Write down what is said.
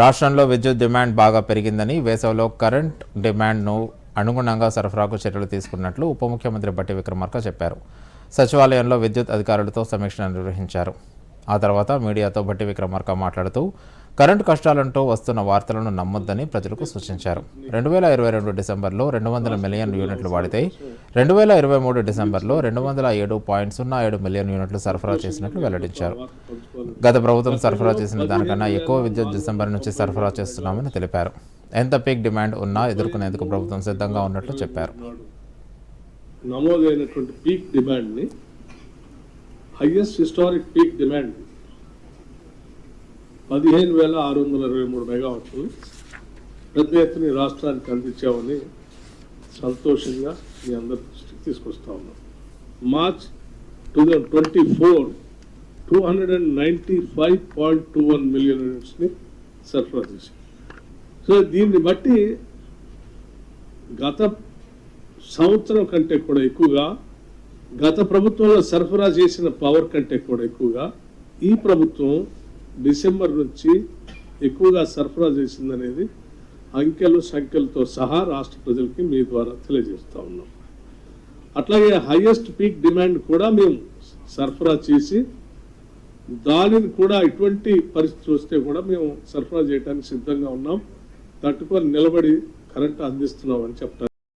రాష్ట్రంలో విద్యుత్ డిమాండ్ బాగా పెరిగిందని వేసవిలో కరెంట్ డిమాండ్ను అనుగుణంగా సరఫరాకు చర్యలు తీసుకున్నట్లు ఉప ముఖ్యమంత్రి బట్టి విక్రమార్క చెప్పారు. సచివాలయంలో విద్యుత్ అధికారులతో సమీక్ష నిర్వహించారు. ఆ తర్వాత మీడియాతో బట్టి విక్రమార్క మాట్లాడుతూ కరెంటు కష్టాలంటూ వస్తున్న వార్తలను నమ్మొద్దని ప్రజలకు సూచించారు. రెండు వేల ఇరవై రెండు డిసెంబర్లో రెండు వందల మిలియన్ యూనిట్లు వాడితే రెండు వేల ఇరవై మూడు డిసెంబర్లో రెండు వందల ఏడు పాయింట్ సున్నా ఏడు మిలియన్ యూనిట్లు సరఫరా చేసినట్లు వెల్లడించారు. గత ప్రభుత్వం సరఫరా చేసిన దానికన్నా ఎక్కువ విద్యుత్ డిసెంబర్ నుంచి సరఫరా చేస్తున్నామని తెలిపారు. ఎంత పీక్ డిమాండ్ ఉన్నా ఎదుర్కొనేందుకు ప్రభుత్వం సిద్ధంగా ఉన్నట్లు చెప్పారు. నమోదైనటువంటి పీక్ డిమాండ్ని హైయెస్ట్ హిస్టారిక్ పీక్ డిమాండ్ పదిహేను వేల ఆరు వందల ఇరవై మూడు మెగావాట్లు పెద్ద ఎత్తున రాష్ట్రానికి అందించామని సంతోషంగా మీ అందరి దృష్టికి తీసుకొస్తా ఉన్నాం. March two thousand twenty four two hundred and ninety five point two one million యూనిట్స్ని సరఫరా చేశాం. సో దీన్ని బట్టి గత సంవత్సరం కంటే కూడా ఎక్కువగా గత ప్రభుత్వంలో సరఫరా చేసిన పవర్ కంటే కూడా ఎక్కువగా ఈ ప్రభుత్వం డిసెంబర్ నుంచి ఎక్కువగా సరఫరా చేసిందనేది అంకెలు సంఖ్యలతో సహా రాష్ట్ర ప్రజలకి మీ ద్వారా తెలియజేస్తూ ఉన్నాం. అట్లాగే హైయెస్ట్ పీక్ డిమాండ్ కూడా మేము సరఫరా చేసి దానిని కూడా ఇటువంటి పరిస్థితి వస్తే కూడా మేము సరఫరా చేయడానికి సిద్ధంగా ఉన్నాం. తట్టుకొని నిలబడి కరెంట్ అందిస్తున్నామని చెప్తాను